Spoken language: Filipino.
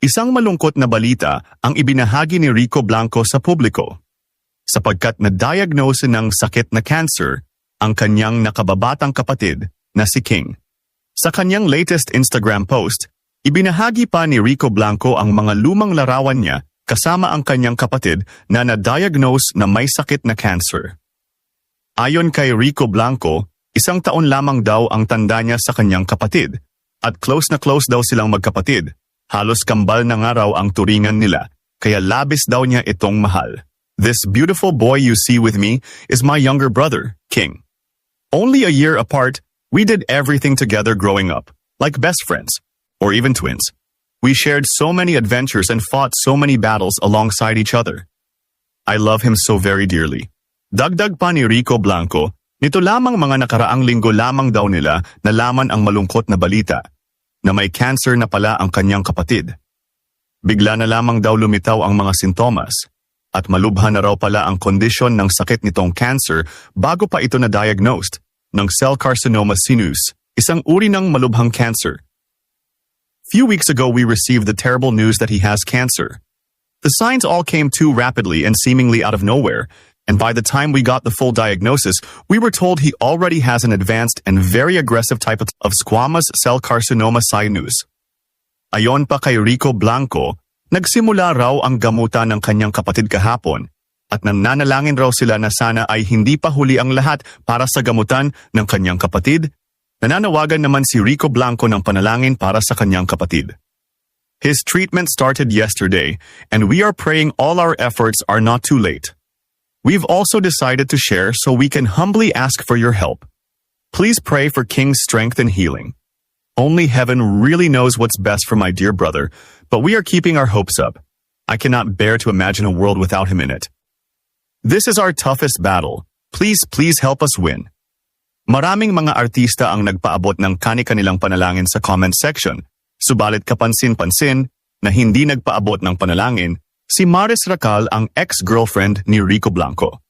Isang malungkot na balita ang ibinahagi ni Rico Blanco sa publiko. Sapagkat na-diagnose ng sakit na cancer ang kanyang nakababatang kapatid na si King. Sa kanyang latest Instagram post, ibinahagi pa ni Rico Blanco ang mga lumang larawan niya kasama ang kanyang kapatid na na-diagnose na may sakit na cancer. Ayon kay Rico Blanco, isang taon lamang daw ang tanda niya sa kanyang kapatid at close na close daw silang magkapatid. Halos kambal na nga raw ang turingan nila, kaya labis daw niya itong mahal. This beautiful boy you see with me is my younger brother, King. Only a year apart, we did everything together growing up, like best friends, or even twins. We shared so many adventures and fought so many battles alongside each other. I love him so very dearly. Dagdag pa ni Rico Blanco, nito lamang mga nakaraang linggo lamang daw nila nalaman ang malungkot na balita na may cancer na pala ang kanyang kapatid. Bigla na lamang daw lumitaw ang mga sintomas at malubha na raw pala ang kondisyon ng sakit nitong cancer bago pa ito na-diagnosed ng cell carcinoma sinus, isang uri ng malubhang cancer. Few weeks ago we received the terrible news that he has cancer. The signs all came too rapidly and seemingly out of nowhere, and by the time we got the full diagnosis, we were told he already has an advanced and very aggressive type of- squamous cell carcinoma sinus. Ayon pa kay Rico Blanco, nagsimula raw ang gamutan ng kanyang kapatid kahapon at nananalangin raw sila na sana ay hindi pa huli ang lahat para sa gamutan ng kanyang kapatid. Nananawagan naman si Rico Blanco ng panalangin para sa kanyang kapatid. His treatment started yesterday, and we are praying all our efforts are not too late. We've also decided to share so we can humbly ask for your help. Please pray for King's strength and healing. Only heaven really knows what's best for my dear brother, but we are keeping our hopes up. I cannot bear to imagine a world without him in it. This is our toughest battle. Please, please help us win. Maraming mga artista ang nagpaabot ng kani-kanilang panalangin sa comment section, subalit kapansin-pansin na hindi nagpaabot ng panalangin si Maris Racal ang ex-girlfriend ni Rico Blanco.